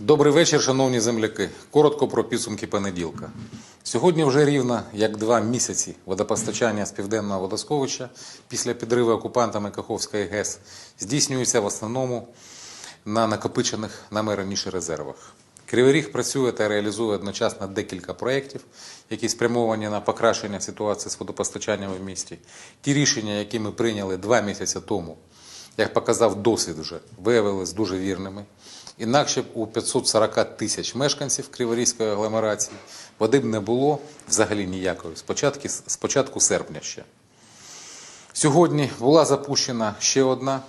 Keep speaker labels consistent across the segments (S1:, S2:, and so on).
S1: Добрий вечір, шановні земляки. Коротко про підсумки понеділка. Сьогодні вже рівно як два місяці водопостачання з південного водосховища після підриву окупантами Каховської ГЕС здійснюється в основному на накопичених нами раніше резервах. Кривий Ріг працює та реалізує одночасно декілька проєктів, які спрямовані на покращення ситуації з водопостачанням в місті. Ті рішення, які ми прийняли два місяці тому, як показав досвід вже, виявились дуже вірними. Інакше б у 540 тисяч мешканців Криворізької агломерації води б не було взагалі ніякої, з початку, з початку серпня ще. Сьогодні була запущена ще одна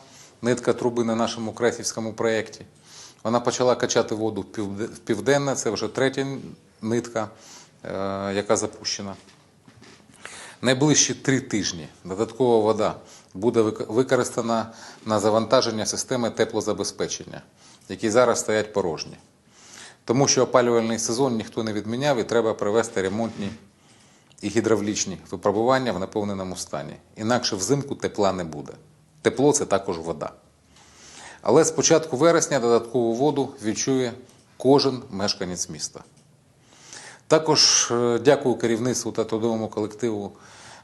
S1: нитка труби на нашому кресівському проєкті. Вона почала качати воду в півде- південне, це вже третя нитка, е, яка запущена. Найближчі три тижні додаткова вода буде вик- використана на завантаження системи теплозабезпечення, які зараз стоять порожні. Тому що опалювальний сезон ніхто не відміняв і треба провести ремонтні і гідравлічні випробування в наповненому стані. Інакше взимку тепла не буде. Тепло це також вода. Але з початку вересня додаткову воду відчує кожен мешканець міста. Також е, дякую керівництву та трудовому колективу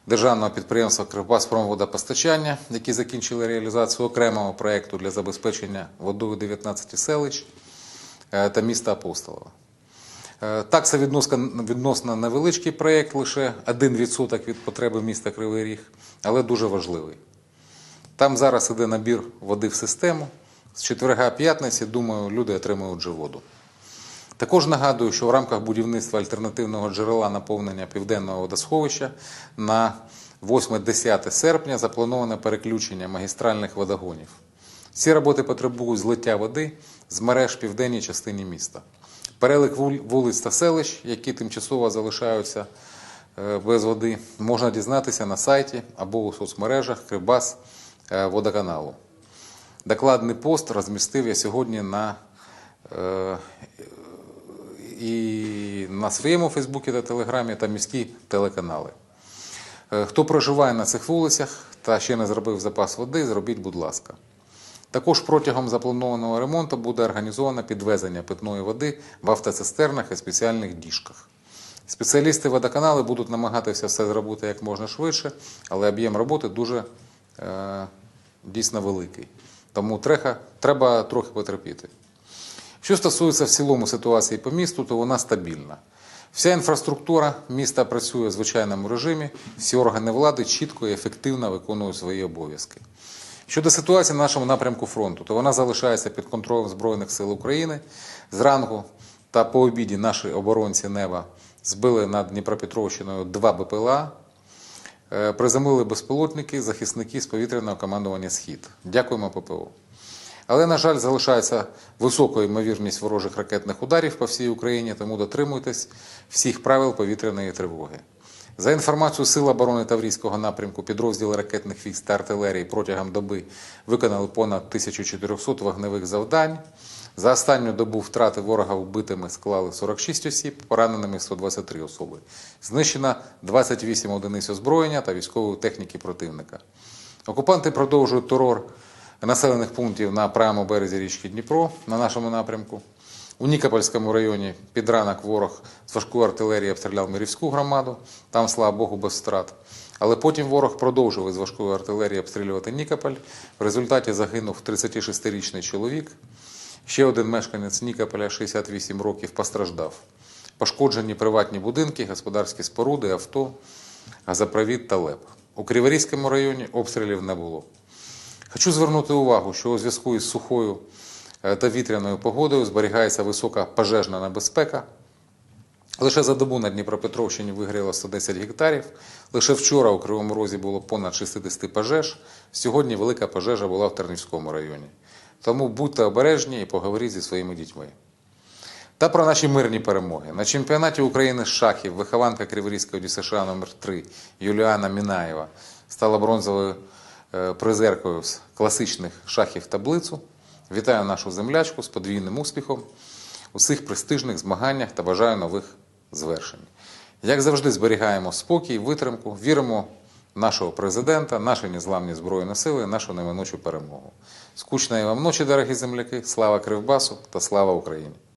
S1: державного підприємства «Кривбаспромводопостачання», які закінчили реалізацію окремого проєкту для забезпечення водою 19 селищ е, та міста Апостолова. Е, Так, це відносно, невеличкий проєкт, лише 1% від потреби міста Кривий Ріг, але дуже важливий. Там зараз іде набір води в систему. З четверга п'ятниці, думаю, люди отримують вже воду. Також нагадую, що в рамках будівництва альтернативного джерела наповнення південного водосховища на 8-10 серпня заплановане переключення магістральних водогонів. Ці роботи потребують злиття води з мереж південній частині міста. Перелик вулиць та селищ, які тимчасово залишаються е, без води, можна дізнатися на сайті або у соцмережах Кривбас е, водоканалу. Докладний пост розмістив я сьогодні на е, і на своєму Фейсбуці та Телеграмі та міські телеканали. Е, Хто проживає на цих вулицях та ще не зробив запас води, зробіть, будь ласка. Також протягом запланованого ремонту буде організовано підвезення питної води в автоцистернах і спеціальних діжках. Спеціалісти водоканали будуть намагатися все зробити як можна швидше, але об'єм роботи дуже е, дійсно великий. Тому треха, треба трохи потерпіти. Що стосується в цілому ситуації по місту, то вона стабільна. Вся інфраструктура міста працює в звичайному режимі, всі органи влади чітко і ефективно виконують свої обов'язки. Щодо ситуації на нашому напрямку фронту, то вона залишається під контролем Збройних сил України. Зранку та по обіді наші оборонці Нева збили над Дніпропетровщиною два БПЛА, Е, приземлили безпілотники, захисники з повітряного командування Схід. Дякуємо ППО. Але, на жаль, залишається високою ймовірність ворожих ракетних ударів по всій Україні, тому дотримуйтесь всіх правил повітряної тривоги. За інформацією Сил оборони Таврійського напрямку, підрозділи ракетних військ та артилерії протягом доби виконали понад 1400 вогневих завдань. За останню добу втрати ворога вбитими склали 46 осіб, пораненими 123 особи. Знищено 28 одиниць озброєння та військової техніки противника. Окупанти продовжують терор населених пунктів на правому березі річки Дніпро на нашому напрямку. У Нікопольському районі під ранок ворог з важкої артилерії обстріляв Мирівську громаду, там, слава Богу, без втрат. Але потім ворог продовжив із важкої артилерії обстрілювати Нікополь. В результаті загинув 36-річний чоловік. Ще один мешканець Нікополя, 68 років, постраждав. Пошкоджені приватні будинки, господарські споруди, авто, газопровід та ЛЕП. У Криворізькому районі обстрілів не було. Хочу звернути увагу, що у зв'язку із сухою е, та вітряною погодою зберігається висока пожежна небезпека. Лише за добу на Дніпропетровщині вигоріло 110 гектарів. Лише вчора у Кривому Розі було понад 60 пожеж. Сьогодні велика пожежа була в Тернівському районі. Тому будьте обережні і поговоріть зі своїми дітьми. Та про наші мирні перемоги. На чемпіонаті України з шахів вихованка Криворізької ДЮСШ номер 3 Юліана Мінаєва стала бронзовою призеркою з класичних шахів таблицю. Вітаю нашу землячку з подвійним успіхом у цих престижних змаганнях та бажаю нових звершень. Як завжди, зберігаємо спокій, витримку, віримо в нашого президента, наші незламні збройні сили, нашу неминучу перемогу. Скучної вам ночі, дорогі земляки, слава Кривбасу та слава Україні!